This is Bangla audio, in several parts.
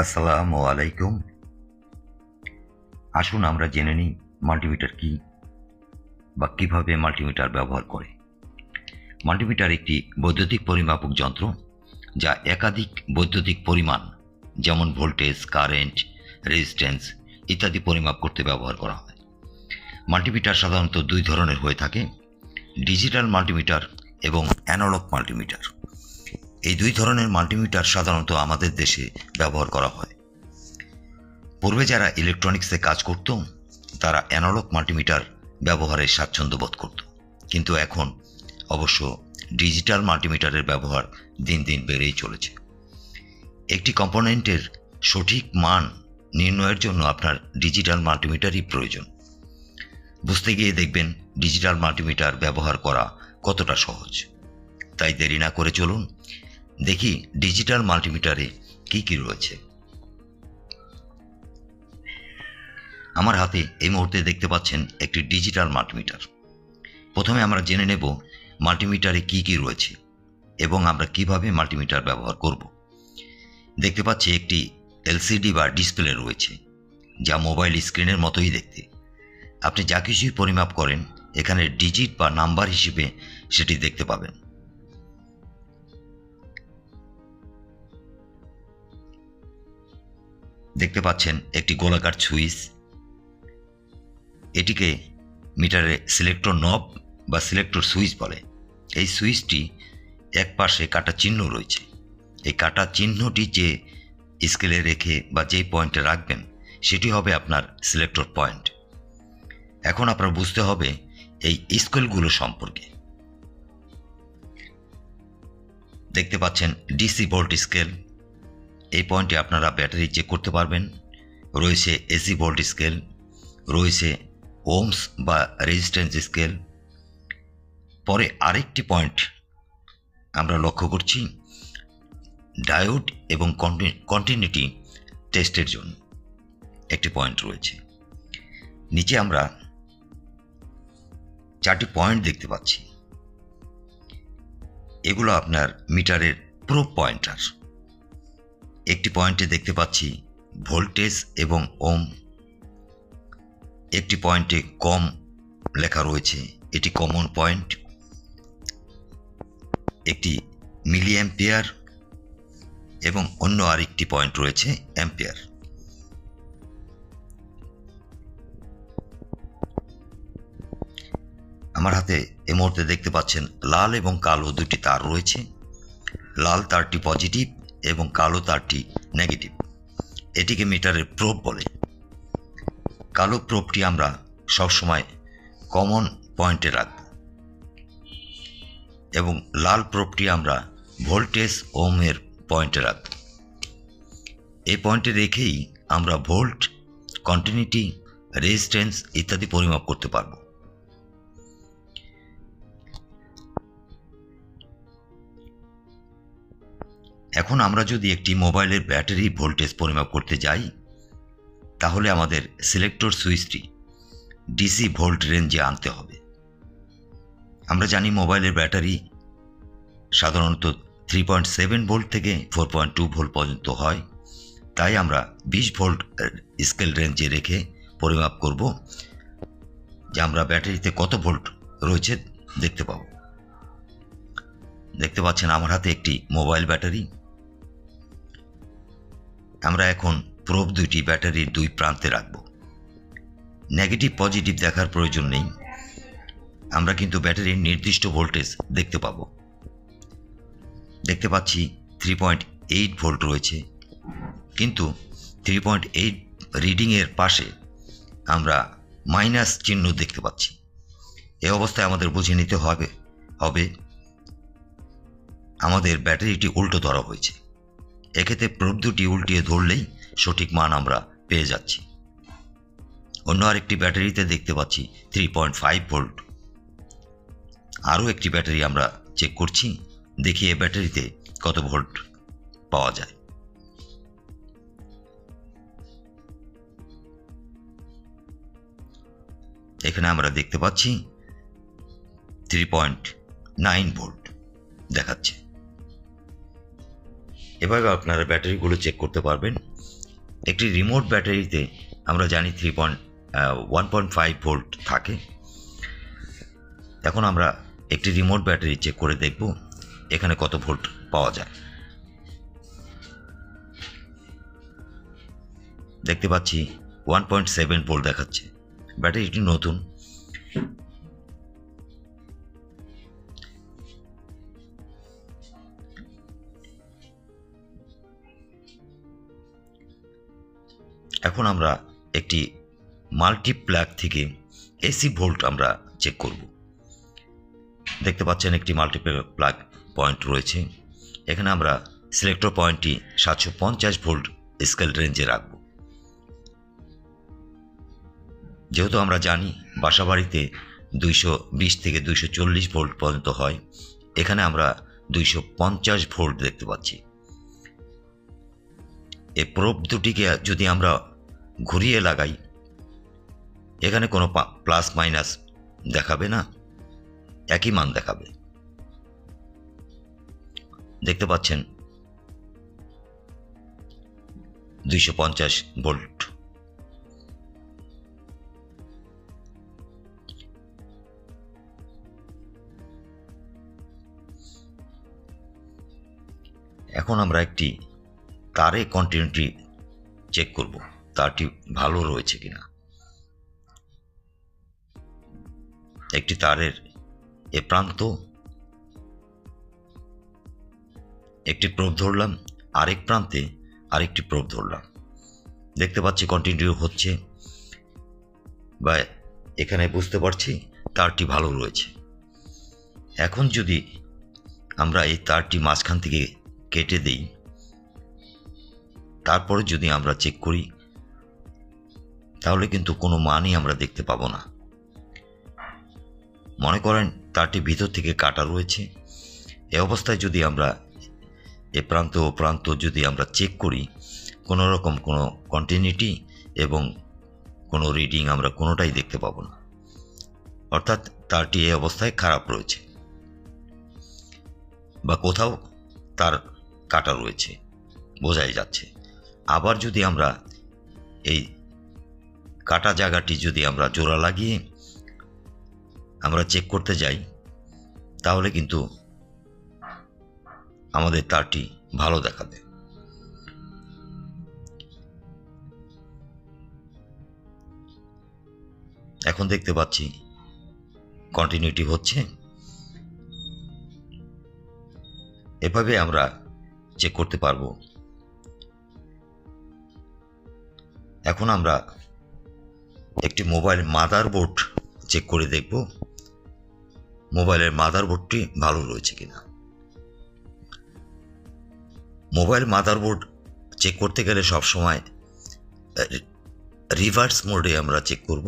আসসালামু আলাইকুম। আসুন আমরা জেনে নিই মাল্টিমিটার কি বা কীভাবে মাল্টিমিটার ব্যবহার করে। মাল্টিমিটার একটি বৈদ্যুতিক পরিমাপক যন্ত্র যা একাধিক বৈদ্যুতিক পরিমাণ, যেমন ভোল্টেজ, কারেন্ট, রেজিস্ট্যান্স ইত্যাদি পরিমাপ করতে ব্যবহার করা হয়। মাল্টিমিটার সাধারণত দুই ধরনের হয়ে থাকে, ডিজিটাল মাল্টিমিটার এবং অ্যানালগ মাল্টিমিটার। এই দুই ধরনের মাল্টিমিটার সাধারণত আমাদের দেশে ব্যবহার করা হয়। পূর্বে যারা ইলেকট্রনিক্সে কাজ করত, তারা অ্যানালগ মাল্টিমিটার ব্যবহারে স্বাচ্ছন্দ্য বোধ করত। কিন্তু এখন অবশ্য ডিজিটাল মাল্টিমিটারের ব্যবহার দিন দিন বেড়েই চলেছে। একটি কম্পোনেন্টের সঠিক মান নির্ণয়ের জন্য আপনার ডিজিটাল মাল্টিমিটারই প্রয়োজন। বুঝতে গিয়ে দেখবেন ডিজিটাল মাল্টিমিটার ব্যবহার করা কতটা সহজ। তাই দেরি না করে চলুন দেখি ডিজিটাল মাল্টিমিটারে কি কি রয়েছে। আমার হাতে এই মুহূর্তে দেখতে পাচ্ছেন একটি ডিজিটাল মাল্টিমিটার। প্রথমে আমরা জেনে নেব মাল্টিমিটারে কি কি রয়েছে এবং আমরা কীভাবে মাল্টিমিটার ব্যবহার করব। দেখতে পাচ্ছি একটি এলসিডি বা ডিসপ্লে রয়েছে, যা মোবাইল স্ক্রিনের মতোই দেখতে। আপনি যা কিছুই পরিমাপ করেন, এখানে ডিজিট বা নাম্বার হিসেবে সেটি দেখতে পাবেন। দেখতে পাচ্ছেন একটি গোলাকার সুইচ। এটিকে মিটারে সিলেক্টর নব বা সিলেক্টর সুইচ বলে। এই সুইচটি এক পাশে কাটা চিহ্ন রয়েছে। এই কাটা চিহ্নটি যে স্কেলে রেখে বা যেই পয়েন্টে রাখবেন, সেটি হবে আপনার সিলেক্টর পয়েন্ট। এখন আপনার বুঝতে হবে এই স্কেলগুলো সম্পর্কে। দেখতে পাচ্ছেন ডিসি ভোল্ট স্কেল। এই পয়েন্টে আপনারা ব্যাটারি চেক করতে পারবেন। রয়েছে এসি ভোল্ট স্কেল রয়েছে ওমস বা রেজিস্ট্যান্স স্কেল পরে আরেকটি পয়েন্ট আমরা লক্ষ্য করছি ডায়োড এবং কন্টিনিউটি টেস্টের জন্য একটি পয়েন্ট রয়েছে। নিচে আমরা চারটি পয়েন্ট দেখতে পাচ্ছি। এগুলো আপনার মিটারের প্রো পয়েন্টার একটি পয়েন্টে দেখতে পাচ্ছি ভোল্টেজ এবং ওম। একটি পয়েন্টে কম লেখা রয়েছে। এটি কমন পয়েন্ট একটি মিলি অ্যাম্পিয়ার এবং অন্য আরেকটি পয়েন্ট রয়েছে অ্যাম্পিয়ার আমার হাতে এ মুহূর্তে দেখতে পাচ্ছেন লাল এবং কালো দুটি তার রয়েছে। লাল তারটি পজিটিভ এবং কালো তারটি নেগেটিভ এটিকে মিটারের প্রোব বলে। কালো প্রোবটি আমরা সবসময় কমন পয়েন্টে রাখব। এবং লাল প্রোবটি আমরা ভোল্টেজ ওমের পয়েন্টে রাখব। এই পয়েন্টে রেখেই আমরা ভোল্ট কন্টিনিউটি রেজিস্ট্যান্স ইত্যাদি পরিমাপ করতে পারব। এখন আমরা যদি একটি মোবাইলের ব্যাটারি ভোল্টেজ পরিমাপ করতে যাই, তাহলে আমাদের সিলেক্টর সুইচটি ডিসি ভোল্ট রেঞ্জে আনতে হবে। আমরা জানি মোবাইলের ব্যাটারি সাধারণত থ্রি পয়েন্ট সেভেন ভোল্ট থেকে ফোর পয়েন্ট টু ভোল্ট পর্যন্ত হয়। তাই আমরা বিশ ভোল্ট স্কেল রেঞ্জে রেখে পরিমাপ করব, যে আমরা ব্যাটারিতে কত ভোল্ট রয়েছে দেখতে পাব। দেখতে পাচ্ছেন আমার হাতে একটি মোবাইল ব্যাটারি। আমরা এখন প্রোব দুইটি ব্যাটারির দুই প্রান্তে রাখব। নেগেটিভ পজিটিভ দেখার প্রয়োজন নেই। আমরা কিন্তু ব্যাটারির নির্দিষ্ট ভোল্টেজ দেখতে পাব। দেখতে পাচ্ছি থ্রি পয়েন্ট এইট ভোল্ট রয়েছে। কিন্তু থ্রি পয়েন্ট এইট রিডিংয়ের পাশে আমরা মাইনাস চিহ্ন দেখতে পাচ্ছি। এ অবস্থায় আমাদের বুঝে নিতে হবে হবে আমাদের ব্যাটারিটি উল্টো ধরা হয়েছে। এক্ষেত্রে প্রোব দুটি উল্টিয়ে ধরলেই সঠিক মান আমরা পেয়ে যাচ্ছি। অন্য আরেকটি ব্যাটারিতে দেখতে পাচ্ছি থ্রি পয়েন্ট ফাইভ ভোল্ট আরও একটি ব্যাটারি আমরা চেক করছি, দেখি এ ব্যাটারিতে কত ভোল্ট পাওয়া যায়। এখানে আমরা দেখতে পাচ্ছি থ্রি পয়েন্ট নাইন ভোল্ট দেখাচ্ছে। এভাবে আপনারা ব্যাটারিগুলো চেক করতে পারবেন। একটি রিমোট ব্যাটারিতে আমরা জানি three point one point five volt থাকে। এখন আমরা একটি রিমোট ব্যাটারি চেক করে দেখব এখানে কত ভোল্ট পাওয়া যায়। দেখতে পাচ্ছি ওয়ান পয়েন্ট সেভেন ভোল্ট দেখাচ্ছে। ব্যাটারিটি নতুন। এখন আমরা একটি মাল্টিপ্ল্যাগ থেকে এসি ভোল্ট আমরা চেক করব। দেখতে পাচ্ছেন একটি মাল্টিপ্লাগ পয়েন্ট রয়েছে। এখানে আমরা সিলেক্টর পয়েন্টটি সাতশো পঞ্চাশ ভোল্ট স্কেল রেঞ্জে রাখব। যেহেতু আমরা জানি বাসাবাড়িতে দুইশো বিশ থেকে দুইশো চল্লিশ ভোল্ট পর্যন্ত হয়, এখানে আমরা দুইশো পঞ্চাশ ভোল্ট দেখতে পাচ্ছি। এই প্রোব দুটিকে যদি আমরা ঘুরিয়ে লাগাই। এখানে কোনো প্লাস মাইনাস দেখাবে না, একই মান দেখাবে। দেখতে পাচ্ছেন, দুইশো পঞ্চাশ ভোল্ট। এখন আমরা একটি তারে কন্টিনিউটি চেক করব। তারটি ভালো রয়েছে কিনা। একটি তারের এ প্রান্ত। একটি প্রোব ধরলাম, আরেক প্রান্তে আরেকটি প্রোব ধরলাম। দেখতে পাচ্ছি কন্টিনিউ হচ্ছে। বা এখানে বুঝতে পারছি তারটি ভালো রয়েছে। এখন যদি আমরা এই তারটি মাঝখান থেকে কেটে দিই, তারপরে যদি আমরা চেক করি তাহলে কিন্তু কোনো মানই আমরা দেখতে পাবো না। মনে করেন তারটি ভিতর থেকে কাটা রয়েছে। এ অবস্থায় যদি আমরা এ প্রান্ত ও প্রান্ত যদি আমরা চেক করি, কোনো রকম কোনো কন্টিনিউটি এবং কোনো রিডিং আমরা কোনোটাই দেখতে পাবো না। অর্থাৎ তারটি এ অবস্থায় খারাপ রয়েছে বা কোথাও তার কাটা রয়েছে, বোঝাই যাচ্ছে। আবার যদি আমরা এই কাটা জায়গাটি যদি আমরা জোড়া লাগিয়ে আমরা চেক করতে যাই, তাহলে কিন্তু আমাদের তারটি ভালো দেখাবে। এখন দেখতে পাচ্ছি কন্টিনিউটি হচ্ছে। এভাবে আমরা চেক করতে পারব। এখন আমরা একটি মোবাইল মাদারবোর্ড চেক করে দেখব, মোবাইলের মাদারবোর্ডটি ভালো রয়েছে কিনা। মোবাইল মাদারবোর্ড চেক করতে গেলে সবসময় রিভার্স মোডে আমরা চেক করব,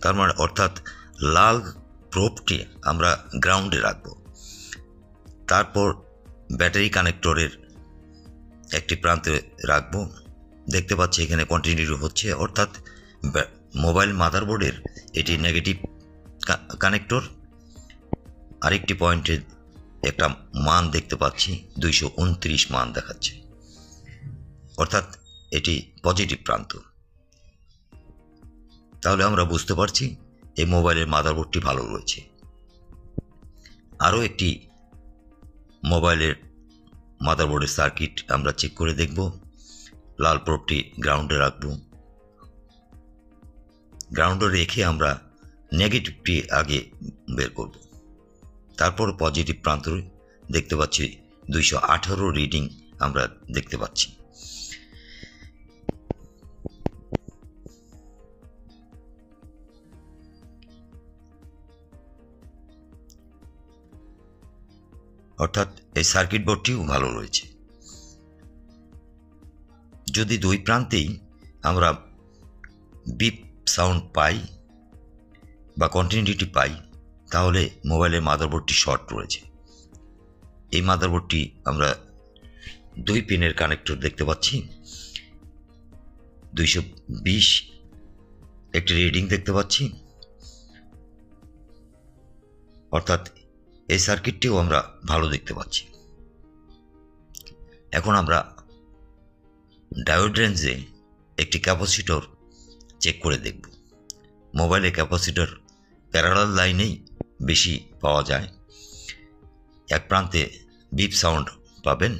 তার মানে অর্থাৎ লাল প্রোপটি আমরা গ্রাউন্ডে রাখব। তারপর ব্যাটারি কানেক্টরের একটি প্রান্তে রাখব। দেখতে পাচ্ছি এখানে কন্টিনিউ হচ্ছে, অর্থাৎ মোবাইল মাদারবোর্ডের এটি নেগেটিভ কানেক্টর আরেকটি পয়েন্টের একটা মান দেখতে পাচ্ছি, দুইশো উনত্রিশ মান দেখাচ্ছে। অর্থাৎ এটি পজিটিভ প্রান্ত। তাহলে আমরা বুঝতে পারছি এই মোবাইলের মাদারবোর্ডটি ভালো রয়েছে। আরও একটি মোবাইলের মাদারবোর্ডের সার্কিট আমরা চেক করে দেখব। লাল প্রোপটি গ্রাউন্ডে রাখব। গ্রাউন্ডে রেখে আমরা নেগেটিভটি আগে বের করব। তারপর পজিটিভ প্রান্ত দেখতে পাচ্ছি, দুইশো আঠারো রিডিং আমরা দেখতে পাচ্ছি। অর্থাৎ এই সার্কিট বোর্ডটিও ভালো রয়েছে। যদি দুই প্রান্তেই আমরা বিপ সাউন্ড পাই বা কন্টিনিউটি পাই, তাহলে মোবাইলের মাদারবোর্ডটি শর্ট রয়েছে। এই মাদারবোর্ডটি আমরা দুই পিনের কানেক্টর দেখতে পাচ্ছি। দুইশো বিশ একটি রিডিং দেখতে পাচ্ছি। অর্থাৎ এই সার্কিটটিও আমরা ভালো দেখতে পাচ্ছি। এখন আমরা ডায়োড রেঞ্জে একটি ক্যাপাসিটর চেক করে দেখব। মোবাইলে ক্যাপাসিটর প্যারালাল লাইনেই বেশি পাওয়া যায়। এক প্রান্তে বিপ সাউন্ড পাবেন,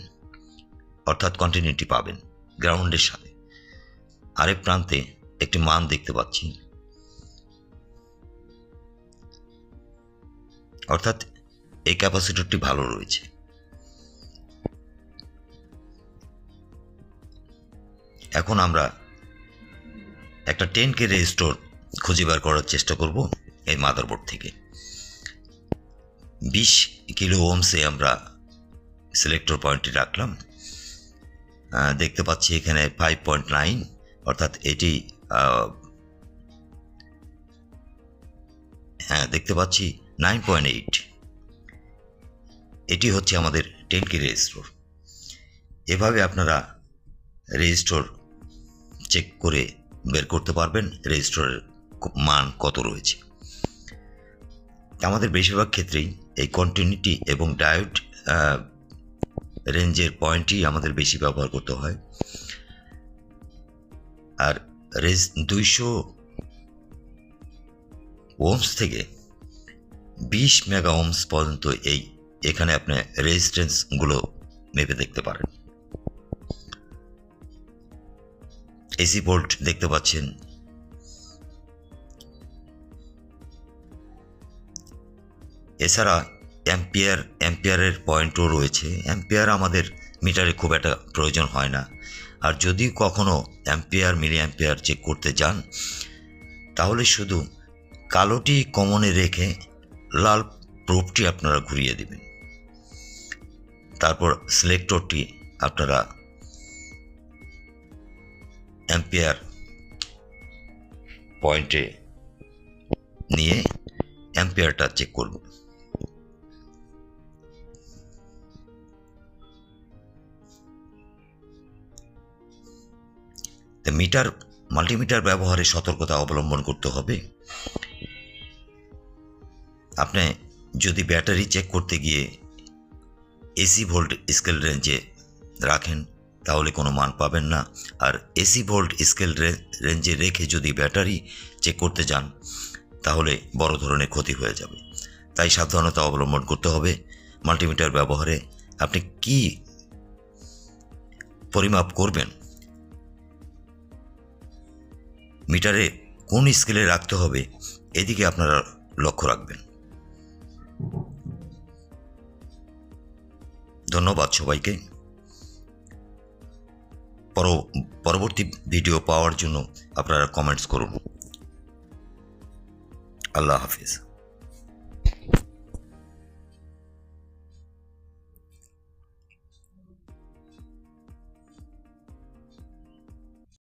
অর্থাৎ কন্টিনিউটি পাবেন গ্রাউন্ডের সাথে। আরেক প্রান্তে একটি মান দেখতে পাচ্ছি। অর্থাৎ এই ক্যাপাসিটরটি ভালো রয়েছে। এখন আমরা একটা টেন কে রেজিস্টোর খুঁজে বার করার চেষ্টা করব এই মাদারবোর্ড থেকে। বিশ কিলো ওমসে আমরা সিলেক্টর পয়েন্টটি রাখলাম। দেখতে পাচ্ছি এখানে ফাইভ পয়েন্ট নাইন অর্থাৎ এটি হ্যাঁ দেখতে পাচ্ছি নাইন পয়েন্ট এইট এটি হচ্ছে আমাদের টেন কে রেজিস্টোর। এভাবে আপনারা রেজিস্টোর চেক করে বের করতে পারবেন রেজিস্টোরের মান কত রয়েছে। আমাদের বেশিরভাগ ক্ষেত্রেই এই কন্টিনিউটি এবং ডায়োড রেঞ্জের পয়েন্টই আমাদের বেশি ব্যবহার করতে হয়। আর রেজ দুইশো ওমস থেকে বিশ মেগা ওমস পর্যন্ত এই এখানে আপনি রেজিস্ট্যান্সগুলো মেপে দেখতে পারেন। এসি ভোল্ট দেখতে পাচ্ছেন। এছাড়া অ্যাম্পিয়ার, অ্যাম্পিয়ারের পয়েন্টও রয়েছে। অ্যাম্পিয়ার আমাদের মিটারে খুব একটা প্রয়োজন হয় না। আর যদি কখনো অ্যাম্পিয়ার, মিলি অ্যাম্পিয়ার চেক করতে যান, তাহলে শুধু কালোটি কমনে রেখে লাল প্রোপটি আপনারা ঘুরিয়ে দেবেন। তারপর সিলেক্টরটি আপনারা অ্যাম্পিয়ার পয়েন্টে নিয়ে অ্যাম্পিয়ারটা চেক করব। মিটার মাল্টিমিটার ব্যবহারে সতর্কতা অবলম্বন করতে হবে। আপনি যদি ব্যাটারি চেক করতে গিয়ে এসি ভোল্ট স্কেল রেঞ্জে রাখেন তাহলে কোনো মান পাবেন না। আর এসি ভোল্ট স্কেল রেঞ্জে রেখে যদি ব্যাটারি চেক করতে যান, তাহলে বড় ধরনের ক্ষতি হয়ে যাবে। তাই সাবধানতা অবলম্বন করতে হবে। মাল্টিমিটার ব্যবহারে আপনি কি পরিমাপ করবেন? মিটারে কোন স্কেলে রাখতে হবে, এদিকে আপনারা লক্ষ্য রাখবেন। ধন্যবাদ সবাইকে। পরবর্তী ভিডিও পাওয়ার জন্য আপনারা কমেন্টস করুন। আল্লাহ হাফিজ।